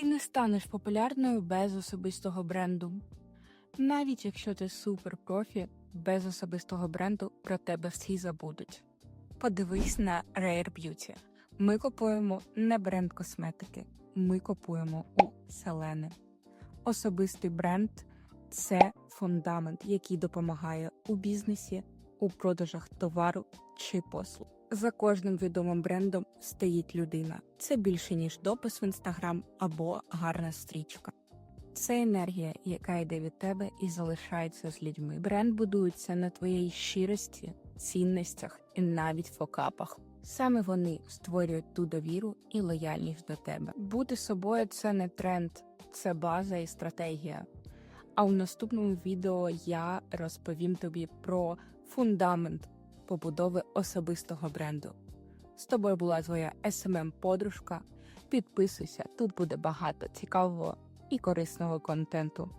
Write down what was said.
Ти не станеш популярною без особистого бренду. Навіть якщо ти супер профі, без особистого бренду про тебе всі забудуть. Подивись на Rare Beauty. Ми купуємо не бренд косметики, ми купуємо у Селени. Особистий бренд це фундамент, який допомагає у бізнесі, у продажах товару чи послуг. За кожним відомим брендом стоїть людина. Це більше ніж допис в інстаграм або гарна стрічка. Це енергія, яка йде від тебе і залишається з людьми. Бренд будується на твоїй щирості, цінностях і навіть фокапах. Саме вони створюють ту довіру і лояльність до тебе. Бути собою це не тренд, це база і стратегія. А у наступному відео я розповім тобі про фундамент побудови особистого бренду. З тобою була твоя smm подружка Підписуйся, тут буде багато цікавого і корисного контенту.